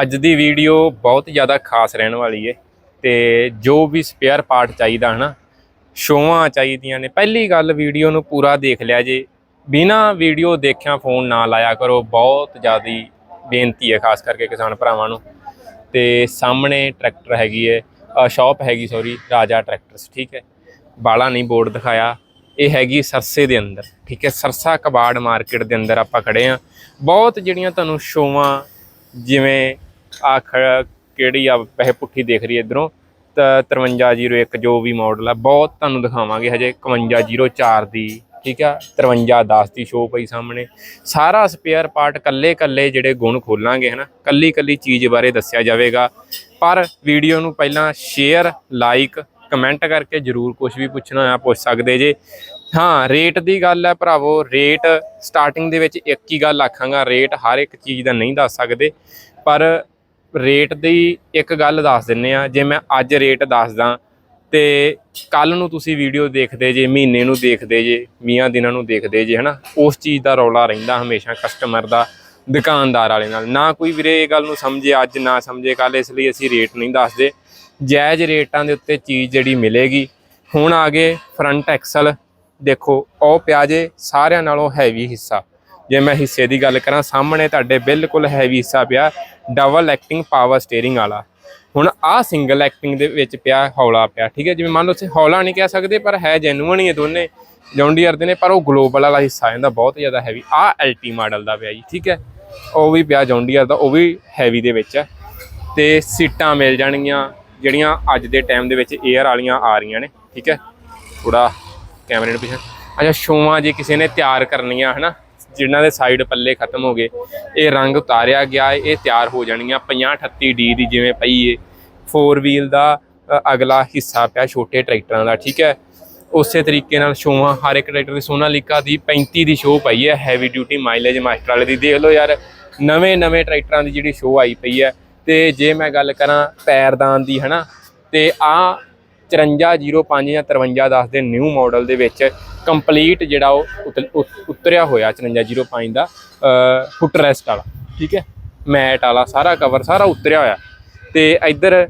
ਅੱਜ ਦੀ ਵੀਡੀਓ ਬਹੁਤ ਜ਼ਿਆਦਾ ਖਾਸ ਰਹਿਣ ਵਾਲੀ ਏ ਤੇ ਜੋ ਵੀ ਸਪੇਅਰ ਪਾਰਟ ਚਾਹੀਦਾ ਹਨਾ, ਸ਼ੋਆਂ ਚਾਹੀਦੀਆਂ ਨੇ। ਪਹਿਲੀ ਗੱਲ ਵੀਡੀਓ ਨੂੰ ਪੂਰਾ ਦੇਖ ਲਿਆ ਜੇ। ਬਿਨਾ ਵੀਡੀਓ ਦੇਖਿਆ ਫੋਨ ਨਾ ਲਾਇਆ ਕਰੋ, ਬਹੁਤ ਜ਼ਿਆਦੀ ਬੇਨਤੀ ਹੈ ਖਾਸ ਕਰਕੇ ਕਿਸਾਨ ਭਰਾਵਾਂ ਨੂੰ। ਤੇ ਸਾਹਮਣੇ ਟਰੈਕਟਰ ਹੈਗੀ ਹੈ ਸ਼ਾਪ ਹੈਗੀ ਸੌਰੀ ਰਾਜਾ ਟਰੈਕਟਰਸ ਠੀਕ ਹੈ ਬਾਲਾ ਨਹੀਂ ਬੋਰਡ ਦਿਖਾਇਆ ਇਹ ਹੈਗੀ ਸਰਸੇ ਦੇ ਅੰਦਰ, ਠੀਕ ਹੈ, ਸਰਸਾ ਕਬਾੜ ਮਾਰਕੀਟ ਦੇ ਅੰਦਰ ਆਪਾਂ ਖੜੇ ਆ ਬਹੁਤ ਜਿਹੜੀਆਂ ਤੁਹਾਨੂੰ ਸ਼ੋਵਾਂ, ਜਿਵੇਂ ਆ ਕਿਹੜੀ ਆ ਪੈਸੇ ਪੁੱਠੀ ਦੇਖ ਰਹੀ ਇਧਰੋਂ 5301 ਜੋ ਵੀ ਮਾਡਲ ਆ, ਬਹੁਤ ਤੁਹਾਨੂੰ ਦਿਖਾਵਾਂਗੇ ਹਜੇ 5104 ਦੀ, ਠੀਕ ਆ 5310 ਦੀ ਸ਼ੋ ਪਈ ਸਾਹਮਣੇ। ਸਾਰਾ ਸਪੇਅਰ ਪਾਰਟ ਕੱਲੇ ਕੱਲੇ ਜਿਹੜੇ ਗੁਣ ਖੋਲਾਂਗੇ, ਹਨਾ ਕੱਲੀ ਕੱਲੀ ਚੀਜ਼ ਬਾਰੇ ਦੱਸਿਆ ਜਾਵੇਗਾ। ਪਰ ਵੀਡੀਓ ਨੂੰ ਪਹਿਲਾਂ ਸ਼ੇਅਰ ਲਾਈਕ ਕਮੈਂਟ ਕਰਕੇ ਜਰੂਰ ਕੁਝ ਵੀ ਪੁੱਛਣਾ ਆ ਪੁੱਛ ਸਕਦੇ ਜੇ। ਹਾਂ ਰੇਟ ਦੀ ਗੱਲ ਹੈ ਭਰਾਵੋ ਰੇਟ ਸਟਾਰਟਿੰਗ ਦੇ ਵਿੱਚ ਇੱਕ ਹੀ ਗੱਲ ਆਖਾਂਗਾ ਰੇਟ ਹਰ ਇੱਕ ਚੀਜ਼ ਦਾ ਨਹੀਂ ਦੱਸ ਸਕਦੇ। ਪਰ ਰੇਟ ਦੀ ਇੱਕ ਗੱਲ ਦੱਸ ਦਿੰਨੇ ਆ, ਜੇ ਮੈਂ ਅੱਜ ਰੇਟ ਦੱਸਦਾ ਤੇ ਕੱਲ ਨੂੰ ਤੁਸੀਂ ਵੀਡੀਓ ਦੇਖਦੇ ਜੇ, ਮਹੀਨੇ ਨੂੰ ਦੇਖਦੇ ਜੇ 20 ਦਿਨਾਂ ਨੂੰ ਦੇਖਦੇ ਜੇ, ਹਨਾ, ਉਸ ਚੀਜ਼ ਦਾ ਰੌਲਾ ਰਹਿੰਦਾ ਹਮੇਸ਼ਾ ਕਸਟਮਰ ਦਾ, ਦੁਕਾਨਦਾਰ ਵਾਲੇ ਨਾਲ। ਨਾ ਕੋਈ ਵੀਰੇ ਇਹ ਗੱਲ ਨੂੰ ਸਮਝੇ ਅੱਜ, ਨਾ ਸਮਝੇ ਕੱਲ ਇਸ ਲਈ ਅਸੀਂ ਰੇਟ ਨਹੀਂ ਦੱਸਦੇ। ਜਾਇਜ਼ ਰੇਟਾਂ ਦੇ ਉੱਤੇ ਚੀਜ਼ ਜਿਹੜੀ ਮਿਲੇਗੀ। ਹੁਣ ਆ ਗਏ ਫਰੰਟ ਐਕਸਲ ਦੇਖੋ, ਉਹ ਪਿਆ ਜੇ ਸਾਰਿਆਂ ਨਾਲੋਂ ਹੈਵੀ ਹਿੱਸਾ। ਜੇ ਮੈਂ ਹਿੱਸੇ ਦੀ ਗੱਲ ਕਰਾਂ, ਸਾਹਮਣੇ ਤੁਹਾਡੇ ਬਿਲਕੁਲ ਹੈਵੀ ਹਿੱਸਾ ਪਿਆ ਡਬਲ ਐਕਟਿੰਗ ਪਾਵਰ ਸਟੀਅਰਿੰਗ ਵਾਲਾ। ਹੁਣ ਆਹ ਸਿੰਗਲ ਐਕਟਿੰਗ ਦੇ ਵਿੱਚ ਪਿਆ ਹੌਲਾ ਪਿਆ, ਠੀਕ ਹੈ? ਜਿਵੇਂ ਮੰਨ ਲਓ ਤੁਸੀਂ ਹੌਲਾ ਨਹੀਂ ਕਹਿ ਸਕਦੇ, ਪਰ ਹੈ ਜੈਨੂਅਨ ਹੀ ਹੈ ਦੋਨੇ। ਜੌਂਡੀਅਰ ਦੇ ਨੇ, ਪਰ ਉਹ ਗਲੋਬਲ ਵਾਲਾ ਹਿੱਸਾ ਇਹਦਾ ਬਹੁਤ ਜ਼ਿਆਦਾ ਹੈਵੀ ਆਹ ਐਲਟੀ ਮਾਡਲ ਦਾ ਪਿਆ ਜੀ, ਠੀਕ ਹੈ? ਉਹ ਵੀ ਪਿਆ ਜੌਂਡੀਅਰ ਦਾ, ਉਹ ਵੀ ਹੈਵੀ ਦੇ ਵਿੱਚ ਹੈ। ਤੇ ਸੀਟਾਂ ਮਿਲ ਜਾਣਗੀਆਂ ਜਿਹੜੀਆਂ ਅੱਜ ਦੇ ਟਾਈਮ ਦੇ ਵਿੱਚ 에ਅਰ ਵਾਲੀਆਂ ਆ ਰਹੀਆਂ ਨੇ, ਠੀਕ ਹੈ? ਥੋੜਾ ਕੈਮਰੇ ਨੂੰ ਪਿੱਛੇ। ਅੱਛਾ ਸ਼ੋਆਂ ਜੇ ਕਿਸੇ ਨੇ ਤਿਆਰ ਕਰਨੀਆਂ, ਹਨਾ? ਜਿਨ੍ਹਾਂ ਦੇ ਸਾਈਡ ਪੱਲੇ ਖਤਮ ਹੋ ਗਏ, ਇਹ ਰੰਗ ਉਤਾਰਿਆ ਗਿਆ ਇਹ ਤਿਆਰ ਹੋ ਜਾਣੀਆਂ। 50 38 ਡੀ ਦੀ ਜਿਵੇਂ ਪਈ ਏ 4 ਵੀਲ ਦਾ ਅਗਲਾ ਹਿੱਸਾ ਪਿਆ ਛੋਟੇ ਟਰੈਕਟਰਾਂ ਦਾ, ਠੀਕ ਹੈ? ਉਸੇ ਤਰੀਕੇ ਨਾਲ ਸ਼ੋਆਂ ਹਰ ਇੱਕ ਟਰੈਕਟਰ ਦੀ ਸੋਨਾਲੀਕਾ ਦੀ 35 ਦੀ ਸ਼ੋ ਪਈ ਹੈ ਹੈਵੀ ਡਿਊਟੀ ਮਾਈਲੇਜ ਮਾਸਟਰ ਵਾਲੇ ਦੀ। ਦੇਖ ਲਓ ਯਾਰ ਨਵੇਂ ਨਵੇਂ ਟਰੈਕਟਰਾਂ ਦੀ ਜਿਹੜੀ ਸ਼ੋ ਆਈ ਪਈ ਹੈ ਤੇ ਜੇ ਮੈਂ ਗੱਲ ਕਰਾਂ ਪੈਰਦਾਨ ਦੀ, ਹਨਾ, ਤੇ ਆ 5405 ਜਾਂ 5310 ਦੇ ਨਿਊ ਮਾਡਲ ਦੇ ਵਿੱਚ ਕੰਪਲੀਟ ਜਿਹੜਾ ਉਹ ਉਤ- ਉਤ- ਉਤਰਿਆ ਹੋਇਆ 5405 ਦਾ ਫੁੱਟ ਰੈਸਟ ਵਾਲਾ, ਠੀਕ ਹੈ? ਮੈਟ ਵਾਲਾ, ਸਾਰਾ ਕਵਰ ਸਾਰਾ ਉਤਰਿਆ ਹੋਇਆ। ਤੇ ਇੱਧਰ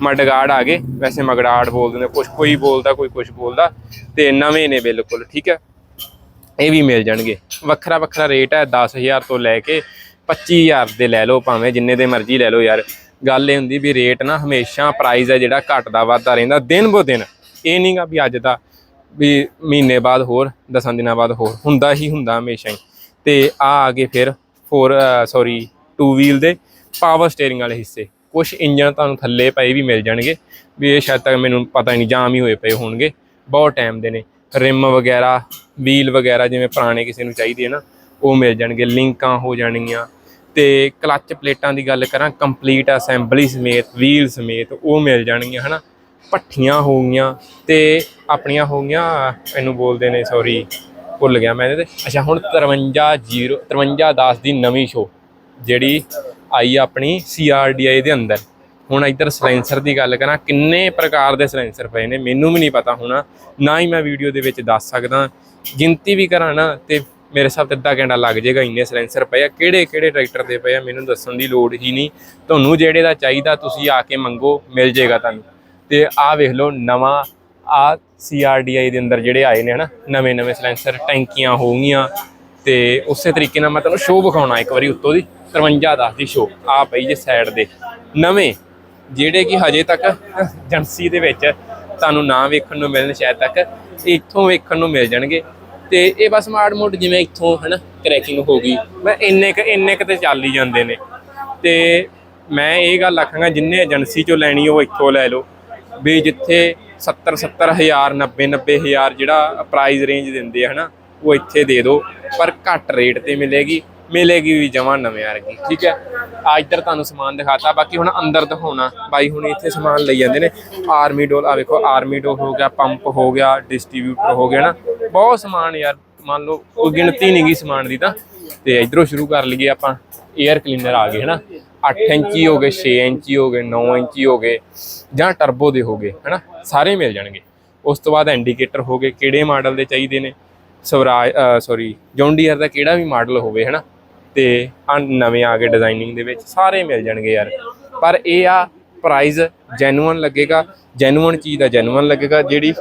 ਮਡਗਾੜ ਆ ਗਏ। ਵੈਸੇ ਮਗੜਾੜ ਬੋਲਦੇ ਨੇ ਕੁਝ ਕੋਈ ਬੋਲਦਾ, ਕੋਈ ਕੁਝ ਬੋਲਦਾ, ਤੇ ਨਵੇਂ ਨੇ ਬਿਲਕੁਲ, ਠੀਕ ਹੈ? ਇਹ ਵੀ ਮਿਲ ਜਾਣਗੇ। ਵੱਖਰਾ ਵੱਖਰਾ ਰੇਟ ਹੈ 10000 ਤੋਂ ਲੈ ਕੇ 25000 ਦੇ ਲੈ ਲਓ ਭਾਵੇਂ ਜਿੰਨੇ ਦੇ ਮਰਜ਼ੀ ਲੈ ਲਓ ਯਾਰ। ਗੱਲ ਇਹ ਹੁੰਦੀ ਵੀ ਰੇਟ ਨਾ ਹਮੇਸ਼ਾ ਪ੍ਰਾਈਸ ਹੈ ਜਿਹੜਾ ਘਟਦਾ ਵੱਧਦਾ ਰਹਿੰਦਾ ਦਿਨ ਬੋ ਦਿਨ। ਇਹ ਨਹੀਂਗਾ ਵੀ ਅੱਜ ਦਾ ਵੀ ਮਹੀਨੇ ਬਾਅਦ ਹੋਰ 10 ਦਿਨਾਂ ਬਾਅਦ ਹੋਰ। ਹੁੰਦਾ ਹੀ ਹੁੰਦਾ ਹਮੇਸ਼ਾ ਹੀ। ਤੇ ਆ ਆ ਗਏ ਫਿਰ 4 ਸੌਰੀ 2 ਵੀਲ ਦੇ ਪਾਵਰ ਸਟੀਅਰਿੰਗ ਵਾਲੇ ਹਿੱਸੇ। ਕੁਝ ਇੰਜਨ ਤੁਹਾਨੂੰ ਥੱਲੇ ਪਏ ਵੀ ਮਿਲ ਜਾਣਗੇ। ਵੀ ਇਹ ਸ਼ਾਇਦ ਤੱਕ ਮੈਨੂੰ ਪਤਾ ਹੀ ਨਹੀਂ ਜਾਮ ਹੀ ਹੋਏ ਪਏ ਹੋਣਗੇ। ਬਹੁਤ ਟਾਈਮ ਦੇ ਨੇ। ਰਿਮ ਵਗੈਰਾ ਵੀਲ ਵਗੈਰਾ ਜਿਵੇਂ ਪੁਰਾਣੇ ਕਿਸੇ ਨੂੰ ਚਾਹੀਦੇ ਹੈ ਨਾ, ਉਹ ਮਿਲ ਜਾਣਗੇ। ਲਿੰਕਾਂ ਹੋ ਜਾਣਗੀਆਂ। ਤੇ ਕਲੱਚ ਪਲੇਟਾਂ ਦੀ ਗੱਲ ਕਰਾਂ ਕੰਪਲੀਟ ਅਸੈਂਬਲੀ ਸਮੇਤ ਵੀਲ ਸਮੇਤ ਉਹ ਮਿਲ ਜਾਣਗੀਆਂ, ਹਨਾ? ਪੱਠੀਆਂ ਹੋ ਗਈਆਂ ਤੇ ਆਪਣੀਆਂ ਹੋ ਗਈਆਂ, ਇਹਨੂੰ ਬੋਲਦੇ ਨੇ ਸੌਰੀ ਭੁੱਲ ਗਿਆ ਮੈਂ ਇਹਦੇ ਤੇ। ਅੱਛਾ, ਹੁਣ 53 5310 ਦੀ ਨਵੀਂ ਸ਼ੋ ਜਿਹੜੀ ਆਈ ਆ ਆਪਣੀ CRDI ਦੇ ਅੰਦਰ। ਹੁਣ ਇੱਧਰ ਸਲੈਂਸਰ ਦੀ ਗੱਲ ਕਰਾਂ, ਕਿੰਨੇ ਪ੍ਰਕਾਰ ਦੇ ਸਲੈਂਸਰ ਪਏ ਨੇ, ਮੈਨੂੰ ਵੀ ਨਹੀਂ ਪਤਾ ਹੋਣਾ, ਨਾ ਹੀ ਮੈਂ ਵੀਡੀਓ ਦੇ ਵਿੱਚ ਦੱਸ ਸਕਦਾ। ਗਿਣਤੀ ਵੀ ਕਰਾਂ ਨਾ, ਤੇ ਮੇਰੇ ਹਿਸਾਬ ਤੇ ਅੱਧਾ ਘੰਟਾ ਲੱਗ ਜਾਏਗਾ, ਇੰਨੇ ਸਲੈਂਸਰ ਪਏ ਆ। ਕਿਹੜੇ ਕਿਹੜੇ ਟਰੈਕਟਰ ਦੇ ਪਏ ਆ, ਮੈਨੂੰ ਦੱਸਣ ਦੀ ਲੋੜ ਹੀ ਨਹੀਂ। ਤੁਹਾਨੂੰ ਜਿਹੜੇ ਦਾ ਚਾਹੀਦਾ, ਤੁਸੀਂ ਆ ਕੇ ਮੰਗੋ, ਮਿਲ ਜਾਏਗਾ ਤੁਹਾਨੂੰ। ਤੇ ਆਹ ਵੇਖ ਲਓ, ਨਵਾਂ ਆ CRDI ਦੇ ਅੰਦਰ ਜਿਹੜੇ ਆਏ ਨੇ ਹਨਾ, ਨਵੇਂ ਨਵੇਂ ਸਲੈਂਸਰ ਟੈਂਕੀਆਂ ਹੋ ਗਈਆਂ। ਤੇ ਉਸੇ ਤਰੀਕੇ ਨਾਲ ਮੈਂ ਤੁਹਾਨੂੰ ਸ਼ੋਅ ਵਿਖਾਉਣਾ ਇੱਕ ਵਾਰੀ ਉੱਤੋਂ ਦੀ 5310 ਦੀ ਸ਼ੋਅ ਆ ਪਈ ਜੇ ਸਾਈਡ ਦੇ। ਨਵੇਂ, ਜਿਹੜੇ ਕਿ ਹਜੇ ਤੱਕ ਏਜੰਸੀ ਦੇ ਵਿੱਚ, ਤੁਹਾਨੂੰ ਨਾ ਵੇਖਣ ਨੂੰ ਮਿਲਣ ਸ਼ਾਇਦ ਤੱਕ, ਇੱਥੋਂ ਵੇਖਣ ਨੂੰ ਮਿਲ ਜਾਣਗੇ। ਤੇ ਇਹ ਬਸ ਮਾੜ ਮੋੜ ਜਿਵੇਂ ਇੱਥੋਂ ਹਨਾ ਕਰੈਕਿੰਗ ਹੋ ਗਈ। ਮੈਂ ਇੰਨੇ ਕ ਇੰਨੇ ਕ ਤੇ ਚੱਲ ਹੀ ਜਾਂਦੇ ਨੇ। ਤੇ ਮੈਂ ਇਹ ਗੱਲ ਆਖਾਂਗਾ, ਜਿੰਨੇ ਏਜੰਸੀ ਚੋਂ ਲੈਣੀ ਉਹ ਇੱਥੋਂ ਲੈ ਲਓ। ਵੀ ਜਿੱਥੇ 70 70000 90 90000 ਜਿਹੜਾ ਪ੍ਰਾਈਸ ਰੇਂਜ ਦਿੰਦੇ ਆ ਹਨਾ, ਉਹ ਇੱਥੇ ਦੇ ਦਿਓ ਪਰ ਘੱਟ ਰੇਟ ਤੇ ਮਿਲੇਗੀ ਮਿਲੇਗੀ ਵੀ ਜਮਾਂ ਨਵੇਂ ਵਰਗੀ, ਠੀਕ ਹੈ? ਆ ਇੱਧਰ ਤੁਹਾਨੂੰ ਸਮਾਨ ਦਿਖਾਤਾ, ਬਾਕੀ ਹੁਣ ਅੰਦਰ ਦਿਖਾਉਣਾ। ਬਾਈ ਹੁਣ ਇੱਥੇ ਸਮਾਨ ਲਈ ਜਾਂਦੇ ਨੇ। ਆਰਮੀ ਡੋਲ ਆ ਵੇਖੋ ਆਰਮੀ ਡੋਲ ਹੋ ਗਿਆ ਪੰਪ ਹੋ ਗਿਆ ਡਿਸਟ੍ਰੀਬਿਊਟਰ ਹੋ ਗਿਆ ਨਾ ਬਹੁਤ ਸਮਾਨ ਯਾਰ ਮੰਨ ਲਓ ਕੋਈ ਗਿਣਤੀ ਨਹੀਂ ਗਈ ਸਮਾਨ ਦੀ ਤਾਂ। ਤੇ ਇਧਰੋਂ ਸ਼ੁਰੂ ਕਰ ਲਈਏ ਆਪਾਂ 에ਅਰ ਕਲੀਨਰ ਆ ਗਏ ਹਨਾ? 8 ਇੰਚੀ ਹੋ ਗਏ 6 ਇੰਚੀ ਹੋ ਗਏ 9 ਇੰਚੀ ਹੋ ਗਏ ਜਾਂ ਟਰਬੋ ਦੇ ਹੋ ਗਏ ਹਨਾ? ਸਾਰੇ ਮਿਲ ਜਾਣਗੇ। ਉਸ ਤੋਂ ਬਾਅਦ ਇੰਡੀਕੇਟਰ ਹੋ ਗਏ ਕਿਹੜੇ ਮਾਡਲ ਦੇ ਚਾਹੀਦੇ ਨੇ? ਸਵਰਾਜ ਸੌਰੀ ਜੌਂਡੀਅਰ ਦਾ ਕਿਹੜਾ ਵੀ ਮਾਡਲ ਹੋਵੇ ਹਨਾ? ਤੇ ਆ ਨਵੇਂ ਆ ਗਏ ਡਿਜ਼ਾਈਨਿੰਗ ਦੇ ਵਿੱਚ ਸਾਰੇ ਮਿਲ ਜਾਣਗੇ ਯਾਰ। ਪਰ ਇਹ ਆ ਪ੍ਰਾਈਸ ਜੈਨੂਅਨ ਲੱਗੇਗਾ ਜੈਨੂਅਨ ਚੀਜ਼ ਦਾ ਜੈਨੂਅਨ ਲੱਗੇਗਾ ਜਿਹੜੀ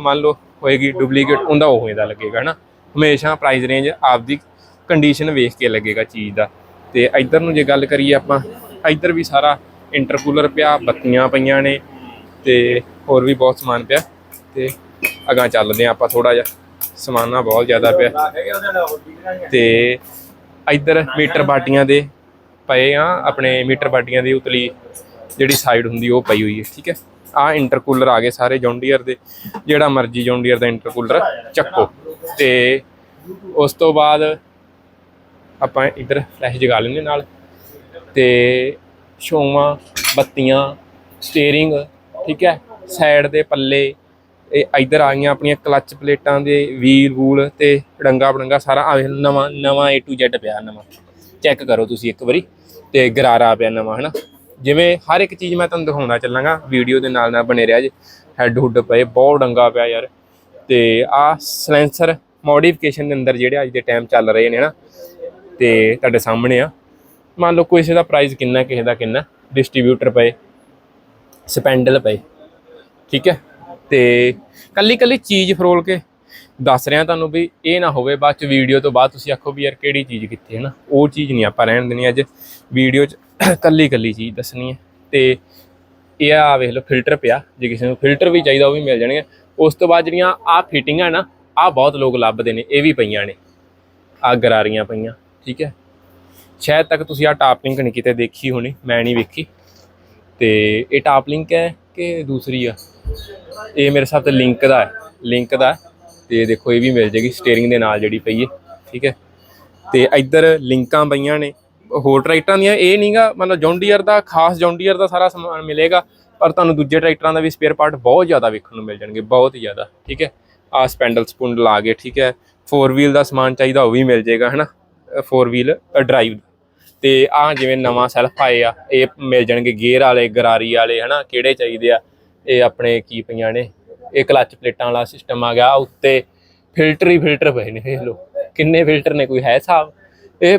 ਮੰਨ ਲਓ ਹੋਏਗੀ ਡੁਪਲੀਕੇਟ ਉਹਦਾ ਉਹ ਦਾ ਲੱਗੇਗਾ, ਹਨਾ? ਹਮੇਸ਼ਾ ਪ੍ਰਾਈਸ ਰੇਂਜ ਆਪਦੀ ਕੰਡੀਸ਼ਨ ਵੇਖ ਕੇ ਲੱਗੇਗਾ ਚੀਜ਼ ਦਾ। ਤੇ ਇੱਧਰ ਨੂੰ ਜੇ ਗੱਲ ਕਰੀਏ ਆਪਾਂ, ਇੱਧਰ ਵੀ ਸਾਰਾ ਇੰਟਰਕੂਲਰ ਪਿਆ, ਬੱਤੀਆਂ ਪਈਆਂ ਨੇ ਤੇ ਹੋਰ ਵੀ ਬਹੁਤ ਸਮਾਨ ਪਿਆ। ਤੇ ਅਗਾਂ ਚੱਲਦੇ ਆ ਆਪਾਂ ਥੋੜਾ ਜਿਹਾ। ਸਮਾਨਾ ਬਹੁਤ ਜ਼ਿਆਦਾ ਪਿਆ। ਤੇ ਇੱਧਰ ਮੀਟਰ ਬਾਟੀਆਂ ਦੇ ਪਏ ਆ, ਆਪਣੇ ਮੀਟਰ ਬਾਟੀਆਂ ਦੀ ਉਤਲੀ ਜਿਹੜੀ ਸਾਈਡ ਹੁੰਦੀ ਉਹ ਪਈ ਹੋਈ ਹੈ, ਠੀਕ ਹੈ? ਆ ਇੰਟਰਕੂਲਰ ਆ ਗਏ ਸਾਰੇ ਜੌਂਡੀਅਰ ਦੇ। ਜਿਹੜਾ ਮਰਜ਼ੀ ਜੌਂਡੀਅਰ ਦਾ ਇੰਟਰਕੂਲਰ ਚੱਕੋ। ਤੇ ਉਸ ਤੋਂ ਬਾਅਦ ਆਪਾਂ ਇੱਧਰ ਫਲੈਸ਼ ਜਗਾ ਲੈਂਦੇ ਨਾਲ। ਤੇ ਸ਼ੋਆਂ ਬੱਤੀਆਂ ਸਟੀਅਰਿੰਗ ਠੀਕ ਹੈ? ਸਾਈਡ ਦੇ ਪੱਲੇ ਇਹ ਇੱਧਰ ਆ ਗਈਆਂ ਆਪਣੀਆਂ ਕਲੱਚ ਪਲੇਟਾਂ ਦੇ ਵੀਲ ਵੂਲ ਤੇ ਡੰਗਾ ਬੜੰਗਾ ਸਾਰਾ। ਆ ਨਵਾਂ ਨਵਾਂ A to Z ਪਿਆ, ਨਵਾਂ। ਚੈੱਕ ਕਰੋ ਤੁਸੀਂ ਇੱਕ ਵਾਰੀ। ਤੇ ਗਰਾਰਾ ਪਿਆ ਨਵਾਂ, ਹਨਾ? ਜਿਵੇਂ ਹਰ ਇੱਕ ਚੀਜ਼ ਮੈਂ ਤੁਹਾਨੂੰ ਦਿਖਾਉਂਦਾ ਚੱਲਾਂਗਾ, ਵੀਡੀਓ ਦੇ ਨਾਲ ਨਾਲ ਬਣੇ ਰਿਹਾ ਜੀ। ਹੈੱਡ ਹੁੱਡ ਪਏ, ਬਹੁਤ ਡੰਗਾ ਪਿਆ ਯਾਰ। ਤੇ ਆ ਸਲੈਂਸਰ ਮੋਡੀਫਿਕੇਸ਼ਨ ਦੇ ਅੰਦਰ ਜਿਹੜੇ ਅੱਜ ਦੇ ਟਾਈਮ ਚੱਲ ਰਹੇ ਨੇ ਨਾ, ਤੇ ਤੁਹਾਡੇ ਸਾਹਮਣੇ ਆ। ਮੰਨ ਲਓ ਕਿਸੇ ਦਾ ਪ੍ਰਾਈਸ ਕਿੰਨਾ, ਕਿਸੇ ਦਾ ਕਿੰਨਾ ਡਿਸਟ੍ਰੀਬਿਊਟਰ ਪਏ ਸਪੈਂਡਲ ਪਏ, ਠੀਕ ਹੈ? ਤੇ ਕੱਲੀ ਕੱਲੀ ਚੀਜ਼ ਫਰੋਲ ਕੇ ਦੱਸ ਰਿਹਾ ਤੁਹਾਨੂੰ ਵੀ ਇਹ ਨਾ ਹੋਵੇ, ਬਾਅਦ ਚ ਵੀਡੀਓ ਤੋਂ ਬਾਅਦ ਤੁਸੀਂ ਆਖੋ ਵੀ ਯਾਰ ਕਿਹੜੀ ਚੀਜ਼ ਕਿੱਥੇ ਹੈ ਨਾ? ਉਹ ਚੀਜ਼ ਨਹੀਂ ਆਪਾਂ ਰਹਿਣ ਦੇਣੀ ਅੱਜ। ਵੀਡੀਓ ਚ ਕੱਲੀ ਕੱਲੀ ਚੀਜ਼ ਦੱਸਣੀ ਹੈ। ਤੇ ਇਹ ਆ ਵੇਖ ਲਓ ਫਿਲਟਰ ਪਿਆ, ਜੇ ਕਿਸੇ ਨੂੰ ਫਿਲਟਰ ਵੀ ਚਾਹੀਦਾ ਉਹ ਵੀ ਮਿਲ ਜਾਣਗੇ ਉਸ ਤੋਂ ਬਾਅਦ ਜਿਹੜੀਆਂ ਆ ਫਿਟਿੰਗਾਂ ਨਾ ਆ ਬਹੁਤ ਲੋਕ ਲੱਭਦੇ ਨੇ, ਇਹ ਵੀ ਪਈਆਂ ਨੇ। ਆ ਗਰਾਰੀਆਂ ਪਈਆਂ, ਠੀਕ ਹੈ। ਸ਼ਾਇਦ ਤੱਕ ਤੁਸੀਂ ਆ ਟਾਪ ਲਿੰਕ ਨਹੀਂ ਕਿਤੇ ਦੇਖੀ ਹੋਣੀ, ਮੈਂ ਨਹੀਂ ਵੇਖੀ। ਤੇ ਇਹ ਟਾਪ ਲਿੰਕ ਹੈ ਕਿ ਦੂਸਰੀ ਆ? ਇਹ ਮੇਰੇ ਹਿਸਾਬ ਤੇ ਲਿੰਕ ਦਾ ਹੈ ਲਿੰਕ ਦਾ ਹੈ। ਤੇ ਦੇਖੋ ਇਹ ਵੀ ਮਿਲ ਜੇਗੀ ਸਟੀਅਰਿੰਗ ਦੇ ਨਾਲ ਜਿਹੜੀ ਪਈ ਹੈ, ਠੀਕ ਹੈ। ਤੇ ਇੱਧਰ ਲਿੰਕਾਂ ਪਈਆਂ ਨੇ ਹੋਰ ਟਰੈਕਟਰਾਂ ਦੀਆਂ ਇਹ ਨਹੀਂਗਾ ਮਤਲਬ ਜੌਂਡੀਅਰ ਦਾ, ਖਾਸ ਜੌਂਡੀਅਰ ਦਾ ਸਾਰਾ ਸਮਾਨ ਮਿਲੇਗਾ, ਪਰ ਤੁਹਾਨੂੰ ਦੂਜੇ ਟਰੈਕਟਰਾਂ ਦਾ ਵੀ ਸਪੇਅਰ ਪਾਰਟ ਬਹੁਤ ਜ਼ਿਆਦਾ ਵੇਖਣ ਨੂੰ ਮਿਲ ਜਾਣਗੇ, ਬਹੁਤ ਹੀ ਜ਼ਿਆਦਾ, ਠੀਕ ਹੈ? ਆ ਸਪੈਂਡਲ ਸਪੁੰਡ ਲਾ ਗਏ ਠੀਕ ਹੈ? 4 ਵੀਲ ਦਾ ਸਮਾਨ ਚਾਹੀਦਾ ਉਹ ਵੀ ਮਿਲ ਜੇਗਾ ਹਨਾ? 4 ਵੀਲ ਡਰਾਈਵ ਤੇ ਆ ਜਿਵੇਂ ਨਵਾਂ ਸੈਲਫ ਆਏ ਆ, ਇਹ ਮਿਲ ਜਾਣਗੇ ਗੇਅਰ ਵਾਲੇ, ਗਰਾਰੀ ਵਾਲੇ, ਹਨਾ? ਕਿਹੜੇ ਚਾਹੀਦੇ ਆ? ਇਹ ਆਪਣੇ ਕੀ ਪਈਆਂ ਨੇ? ਇਹ ਕਲਚ ਪਲੇਟਾਂ ਵਾਲਾ ਸਿਸਟਮ ਆ ਗਿਆ ਉੱਤੇ ਫਿਲਟਰ ਹੀ ਫਿਲਟਰ ਪਏ ਨੇ, ਵੇਖ ਲਓ। ਕਿੰਨੇ ਫਿਲਟਰ ਨੇ, ਕੋਈ ਹੈ ਹਿਸਾਬ? ਇਹ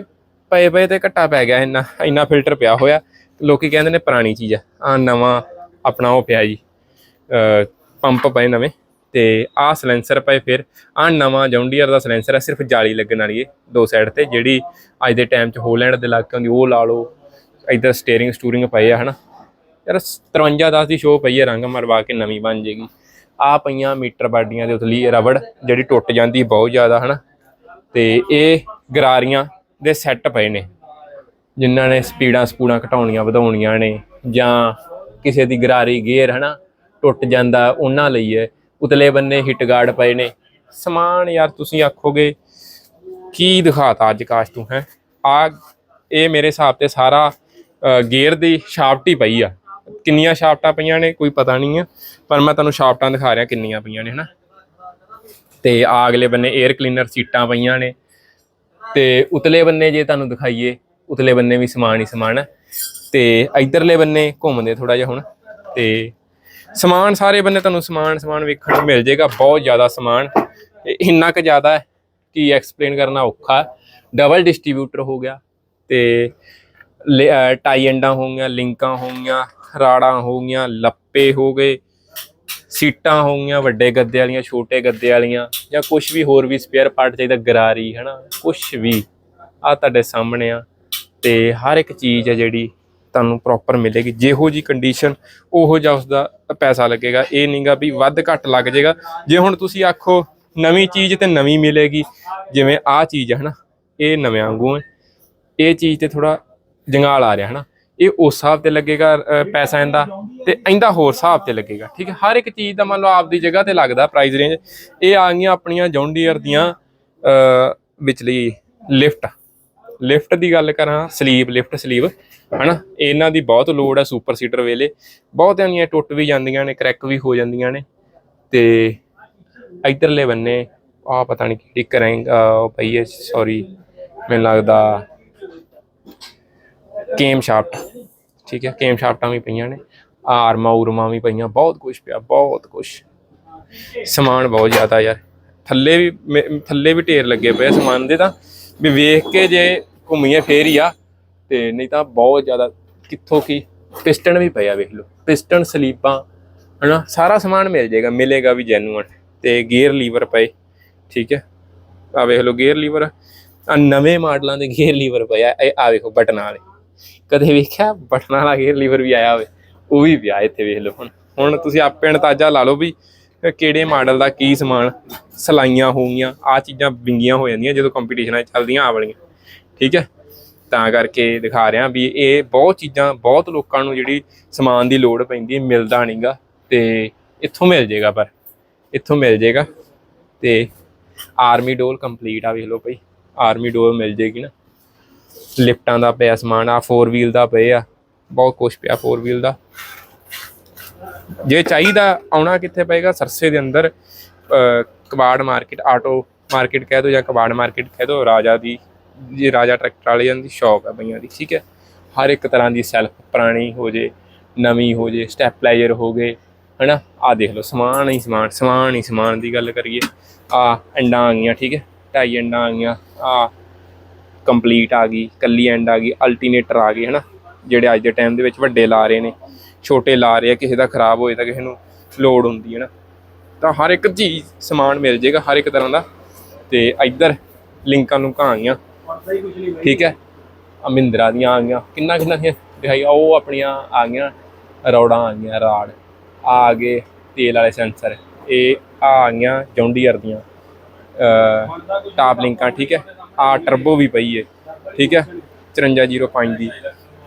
ਪਏ ਪਏ ਤੇ ਘੱਟਾ ਪੈ ਗਿਆ ਇੰਨਾ ਇੰਨਾ ਫਿਲਟਰ ਪਿਆ ਹੋਇਆ। ਲੋਕੀ ਕਹਿੰਦੇ ਨੇ ਪੁਰਾਣੀ ਚੀਜ਼ ਆ। ਆ ਨਵਾਂ ਆਪਣਾ ਉਹ ਪਿਆ ਜੀ। ਪੰਪ ਪਏ ਨਵੇਂ ਤੇ ਆਹ ਸਲੈਂਸਰ ਪਏ ਫਿਰ। ਆਹ ਨਵਾਂ ਜੌਂਡੀਅਰ ਦਾ ਸਲੈਂਸਰ ਹੈ ਸਿਰਫ ਜਾਲੀ ਲੱਗਣ ਵਾਲੀ ਹੈ ਦੋ ਸਾਈਡ ਤੇ, ਜਿਹੜੀ ਅੱਜ ਦੇ ਟਾਈਮ 'ਚ ਹੋਲੈਂਡ ਦੇ ਇਲਾਕੇ ਹੁੰਦੀ ਉਹ ਲਾ ਲਓ। ਇਧਰ ਸਟੀਅਰਿੰਗ ਸਟੂਰਿੰਗ ਪਏ ਆ, ਹਨਾ। ਯਾਰ 53 10 ਦੀ ਸ਼ੋਅ ਪਈ ਹੈ ਰੰਗ ਮਰਵਾ ਕੇ ਨਵੀਂ ਬਣ ਜੇਗੀ। ਆ ਪਈਆਂ ਮੀਟਰ ਬਾਡੀਆਂ ਦੇ ਉਤਲੀ ਰਬੜ, ਜਿਹੜੀ ਟੁੱਟ ਜਾਂਦੀ ਬਹੁਤ ਜ਼ਿਆਦਾ, ਹਨਾ। ਤੇ ਇਹ ਗਰਾਰੀਆਂ ਦੇ ਸੈੱਟ ਪਏ ਨੇ, ਜਿਨ੍ਹਾਂ ਨੇ ਸਪੀਡਾਂ ਸਪੂੜਾਂ ਘਟਾਉਣੀਆਂ, ਵਧਾਉਣੀਆਂ ਨੇ, ਜਾਂ ਕਿਸੇ ਦੀ ਗਰਾਰੀ ਗੇਅਰ ਹਨਾ ਟੁੱਟ ਜਾਂਦਾ, ਉਹਨਾਂ ਲਈ ਹੈ। ਉਤਲੇ ਬੰਨੇ ਹਿੱਟ ਗਾਰਡ ਪਏ ਨੇ। ਸਮਾਨ ਯਾਰ ਤੁਸੀਂ ਆਖੋਗੇ, ਕੀ ਦਿਖਾਤਾ ਅੱਜ ਕਾਸ਼ ਤੂੰ, ਹੈ? ਆ ਇਹ ਮੇਰੇ ਹਿਸਾਬ ਤੇ ਸਾਰਾ ਗੇਅਰ ਦੀ ਸ਼ਾਫਟ ਹੀ ਪਈ ਆ। ਕਿੰਨੀਆਂ ਸ਼ਾਫਟਾਂ ਪਈਆਂ ਨੇ, ਕੋਈ ਪਤਾ ਨਹੀਂ ਆ, ਪਰ ਮੈਂ ਤੁਹਾਨੂੰ ਸ਼ਾਫਟਾਂ ਦਿਖਾ ਰਿਹਾ ਕਿੰਨੀਆਂ ਪਈਆਂ ਨੇ, ਹਨਾ? ਤੇ ਆ ਅਗਲੇ ਬੰਨੇ 에ਅਰ ਕਲੀਨਰ ਸੀਟਾਂ ਪਈਆਂ ਨੇ। ਤੇ ਉਤਲੇ ਬੰਨੇ ਜੇ ਤੁਹਾਨੂੰ ਦਿਖਾਈਏ, ਉਤਲੇ ਬੰਨੇ ਵੀ ਸਮਾਨ ਹੀ ਸਮਾਨ ਹੈ। ਤੇ ਇਧਰਲੇ ਬੰਨੇ ਘੁੰਮਦੇ ਥੋੜਾ ਜਿਹਾ ਹੁਣ। ਤੇ ਸਮਾਨ, ਸਾਰੇ ਬੰਨੇ ਤੁਹਾਨੂੰ ਸਮਾਨ ਸਮਾਨ ਵੇਖਣ ਨੂੰ ਮਿਲ ਜਾਏਗਾ, ਬਹੁਤ ਜ਼ਿਆਦਾ ਸਮਾਨ। ਇੰਨਾ ਕੁ ਜ਼ਿਆਦਾ ਹੈ ਕਿ ਐਕਸਪਲੇਨ ਕਰਨਾ ਔਖਾ ਡਬਲ ਡਿਸਟ੍ਰੀਬਿਊਟਰ ਹੋ ਗਿਆ ਤੇ ਲੇ- ਅਹ ਟਾਈ ਐਂਡਾਂ ਹੋ ਗਈਆਂ, ਲਿੰਕਾਂ ਹੋ ਗਈਆਂ, ਰਾੜਾਂ ਹੋ ਗਈਆਂ, ਲੱਪੇ ਹੋ ਗਏ। ਸੀਟਾਂ ਹੋ ਗਈਆਂ, ਵੱਡੇ ਗੱਦੇ ਵਾਲੀਆਂ, ਛੋਟੇ ਗੱਦੇ ਵਾਲੀਆਂ, ਜਾਂ ਕੁਝ ਵੀ ਹੋਰ ਵੀ ਸਪੇਅਰ ਪਾਰਟ ਚਾਹੀਦਾ, ਗਰਾਰੀ, ਹਨਾ? ਕੁਝ ਵੀ ਆ ਤੁਹਾਡੇ ਸਾਹਮਣੇ ਆ ਤੇ ਹਰ ਇੱਕ ਚੀਜ਼ ਹੈ ਜਿਹੜੀ ਤੁਹਾਨੂੰ ਪ੍ਰੋਪਰ ਮਿਲੇਗੀ। ਜਿਹੋ ਜੀ ਕੰਡੀਸ਼ਨ ਉਹੋ ਜਿਹਾ ਉਸਦਾ ਪੈਸਾ ਲੱਗੇਗਾ। ਇਹ ਨਹੀਂਗਾ ਵੀ ਵੱਧ ਘੱਟ ਲੱਗ ਜਾਏਗਾ ਜੇ ਹੁਣ ਤੁਸੀਂ ਆਖੋ ਨਵੀਂ ਚੀਜ਼ ਤੇ ਨਵੀਂ ਮਿਲੇਗੀ, ਜਿਵੇਂ ਆਹ ਚੀਜ਼ ਹੈ ਹਨਾ? ਇਹ ਨਵੇਂ ਵਾਂਗੂ ਹੈ ਇਹ ਚੀਜ਼ ਤੇ ਥੋੜਾ ਜੰਗਾਲ ਆ ਰਿਹਾ, ਹਨਾ? ਇਹ ਉਸ ਹਿਸਾਬ ਤੇ ਲੱਗੇਗਾ ਪੈਸਾ ਇਹਦਾ ਤੇ ਇਹਦਾ ਹੋਰ ਹਿਸਾਬ ਤੇ ਲੱਗੇਗਾ ਠੀਕ ਹੈ? ਹਰ ਇੱਕ ਚੀਜ਼ ਦਾ ਮੰਨ ਲਓ ਆਪਦੀ ਜਗ੍ਹਾ ਤੇ ਲੱਗਦਾ ਪ੍ਰਾਈਸ ਰੇਂਜ ਇਹ ਆ ਗਈਆਂ ਆਪਣੀਆਂ ਜੌਂਡੀਅਰ ਦੀਆਂ ਵਿਚਲੀ ਲਿਫਟ ਲਿਫਟ ਦੀ ਗੱਲ ਕਰਾਂ ਸਲੀਪ ਲਿਫਟ ਸਲੀਵ ਹਨਾ? ਇਹਨਾਂ ਦੀ ਬਹੁਤ ਲੋੜ ਹੈ ਸੁਪਰ ਸੀਟਰ ਵੇਲੇ। ਬਹੁਤਿਆਂ ਦੀਆਂ ਟੁੱਟ ਵੀ ਜਾਂਦੀਆਂ ਨੇ ਕਰੈਕ ਵੀ ਹੋ ਜਾਂਦੀਆਂ ਨੇ। ਤੇ ਇਧਰਲੇ ਬੰਨੇ ਆ ਪਤਾ ਨਹੀਂ ਕਿਹੜੀ ਕਰਾਂਗਾ ਉਹ ਪਈ ਹੈ ਸੌਰੀ ਮੈਨੂੰ ਲੱਗਦਾ ਕੇਮ ਸ਼ਾਫਟ, ਠੀਕ ਹੈ, ਕੇਮ ਸ਼ਾਫਟਾਂ ਵੀ ਪਈਆਂ ਨੇ, ਆਰਮਾਂ ਉਰਮਾਂ ਵੀ ਪਈਆਂ, ਬਹੁਤ ਕੁਝ ਪਿਆ, ਬਹੁਤ ਕੁਝ ਸਮਾਨ ਬਹੁਤ ਜ਼ਿਆਦਾ ਯਾਰ, ਥੱਲੇ ਵੀ ਮੇ- ਥੱਲੇ ਵੀ ਢੇਰ ਲੱਗੇ ਪਏ ਆ ਸਮਾਨ ਦੇ ਤਾਂ, ਵੀ ਵੇਖ ਕੇ ਜੇ ਘੁੰਮੀਏ ਫੇਰ ਹੀ ਆ, ਤੇ ਨਹੀਂ ਤਾਂ ਬਹੁਤ ਜ਼ਿਆਦਾ, ਕਿੱਥੋਂ ਕੀ, ਪਿਸਟਨ ਵੀ ਪਿਆ ਵੇਖ ਲਓ, ਪਿਸਟਨ, ਸਲੀਪਾਂ, ਹਨਾ, ਸਾਰਾ ਸਮਾਨ ਮਿਲ ਜਾਏਗਾ, ਮਿਲੇਗਾ ਵੀ ਜੈਨੂਅਨ ਤੇ ਗੇਅਰ ਲੀਵਰ ਪਏ, ਠੀਕ ਹੈ ਆ ਵੇਖ ਲਓ ਗੇਅਰ ਲੀਵਰ ਆ ਨਵੇਂ ਮਾਡਲਾਂ ਦੇ ਗੇਅਰ ਲੀਵਰ ਪਏ ਆ, ਇਹ ਆ ਵੇਖੋ ਬਟਨਾਂ ਵਾਲੇ। ਕਦੇ ਵੇਖਿਆ? ਬਟਨਾਂ ਵਾਲਾ ਗੇਅਰ ਲੀਵਰ ਵੀ ਆਇਆ ਹੋਵੇ। ਉਹ ਵੀ ਪਿਆ ਇੱਥੇ ਵੇਖ ਲਓ ਹੁਣ। ਹੁਣ ਤੁਸੀਂ ਆਪੇ ਅੰਦਾਜ਼ਾ ਲਾ ਲਓ ਵੀ ਕਿਹੜੇ ਮਾਡਲ ਦਾ ਕੀ ਸਮਾਨ ਸਲਾਈਆਂ ਹੋ ਗਈਆਂ ਆ ਚੀਜ਼ਾਂ ਵਿੰਗੀਆਂ ਹੋ ਜਾਂਦੀਆਂ ਜਦੋਂ ਕੰਪੀਟੀਸ਼ਨਾਂ ਚੱਲਦੀਆਂ ਆ ਵਾਲੀਆਂ। ਠੀਕ ਹੈ? ਤਾਂ ਕਰਕੇ ਦਿਖਾ ਰਿਹਾ ਵੀ ਇਹ ਬਹੁਤ ਚੀਜ਼ਾਂ, ਬਹੁਤ ਲੋਕਾਂ ਨੂੰ ਜਿਹੜੀ ਸਮਾਨ ਦੀ ਲੋੜ ਪੈਂਦੀ ਹੈ, ਮਿਲਦਾ ਨਹੀਂਗਾ। ਤੇ ਇੱਥੋਂ ਮਿਲ ਜੇਗਾ ਪਰ, ਇੱਥੋਂ ਮਿਲ ਜੇਗਾ ਤੇ ਆਰਮੀ ਡੋਲ ਕੰਪਲੀਟ ਆ ਵੇਖ ਲਓ ਭਾਈ ਆਰਮੀ ਡੋਲ ਮਿਲ ਜੇਗੀ ਨਾ। ਲਿਫਟਾਂ ਦਾ ਪਿਆ ਸਮਾਨ ਆ 4 ਵੀਲ ਦਾ ਪਏ ਆ। ਬਹੁਤ ਕੁਝ ਪਿਆ 4 ਵੀਲ ਦਾ। ਜੇ ਚਾਹੀਦਾ ਆਉਣਾ ਕਿੱਥੇ ਪਏਗਾ? ਸਰਸੇ ਦੇ ਅੰਦਰ ਕਬਾੜ ਮਾਰਕੀਟ ਆਟੋ ਮਾਰਕੀਟ ਕਹਿ ਦੋ ਜਾਂ ਕਬਾੜ ਮਾਰਕੀਟ ਕਹਿ ਦੋ, ਰਾਜਾ ਦੀ, ਜੀ ਰਾਜਾ ਟਰੈਕਟਰ ਵਾਲਿਆਂ ਦੀ ਸ਼ੌਪ ਹੈ ਬਈਆਂ ਦੀ, ਠੀਕ ਹੈ। ਹਰ ਇੱਕ ਤਰ੍ਹਾਂ ਦੀ ਸੈਲਫ ਪੁਰਾਣੀ ਹੋ ਜੇ, ਨਵੀਂ ਹੋ ਜੇ ਸਟੈਪਲਾਈਜ਼ਰ ਹੋ ਗਏ, ਹਨਾ? ਆ ਦੇਖ ਲਓ, ਸਮਾਨ ਹੀ ਸਮਾਨ ਸਮਾਨ ਹੀ ਸਮਾਨ ਦੀ ਗੱਲ ਕਰੀਏ। ਆ ਐਂਡਾਂ ਆ ਗਈਆਂ, ਠੀਕ ਹੈ। ਢਾਈ ਐਂਡਾਂ ਆ ਗਈਆਂ ਆ ਕੰਪਲੀਟ ਆ ਗਈ ਕੱਲੀ ਐਂਡ ਆ ਗਈ ਅਲਟਰਨੇਟਰ ਆ ਗਏ ਹਨਾ? ਜਿਹੜੇ ਅੱਜ ਦੇ ਟਾਈਮ ਦੇ ਵਿੱਚ ਵੱਡੇ ਲਾ ਰਹੇ ਨੇ, ਛੋਟੇ ਲਾ ਰਹੇ ਆ, ਕਿਸੇ ਦਾ ਖਰਾਬ ਹੋਏ ਤਾਂ ਕਿਸੇ ਨੂੰ ਲੋਡ ਹੁੰਦੀ ਹੈ ਨਾ? ਤਾਂ ਹਰ ਇੱਕ ਚੀਜ਼ ਸਮਾਨ ਮਿਲ ਜੇਗਾ, ਹਰ ਇੱਕ ਤਰ੍ਹਾਂ ਦਾ। ਤੇ ਇੱਧਰ ਲਿੰਕਾਂ ਨੂੰ ਆ ਗਈਆਂ। ਠੀਕ ਹੈ? ਅਮਿੰਦਰਾ ਦੀਆਂ ਆ ਗਈਆਂ। ਕਿੰਨਾ ਕਿੰਨਾ ਦੀਆਂ? ਦਿਖਾਈ ਉਹ ਆਪਣੀਆਂ ਆ ਗਈਆਂ, ਰੌੜਾਂ ਆ ਗਈਆਂ, ਰਾੜ। ਆ ਗਏ ਤੇਲ ਵਾਲੇ ਸੈਂਸਰ। ਇਹ ਆ ਗਈਆਂ ਜੌਂਡੀਅਰ ਦੀਆਂ ਟਾਪ ਲਿੰਕਾਂ, ਠੀਕ ਹੈ? ਆ ਟਰਬੋ ਵੀ ਪਈ ਹੈ ਠੀਕ ਹੈ? 5405 ਦੀ।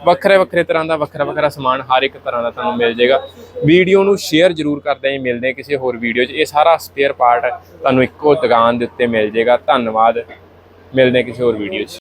ਵੱਖਰੇ ਵੱਖਰੇ ਤਰ੍ਹਾਂ ਦਾ ਵੱਖਰਾ ਵੱਖਰਾ ਸਮਾਨ ਹਰ ਇੱਕ ਤਰ੍ਹਾਂ ਦਾ ਤੁਹਾਨੂੰ ਮਿਲ ਜਾਏਗਾ। ਵੀਡੀਓ ਨੂੰ ਸ਼ੇਅਰ ਜ਼ਰੂਰ ਕਰਦੇ ਆਂ ਮਿਲਦੇ ਹਾਂ ਕਿਸੇ ਹੋਰ ਵੀਡੀਓ 'ਚ। ਇਹ ਸਾਰਾ ਸਪੇਅਰ ਪਾਰਟ ਤੁਹਾਨੂੰ ਇੱਕੋ ਦੁਕਾਨ ਦੇ ਉੱਤੇ ਮਿਲ ਜਾਏਗਾ। ਧੰਨਵਾਦ। ਮਿਲਦੇ ਹਾਂ ਕਿਸੇ ਹੋਰ ਵੀਡੀਓ 'ਚ।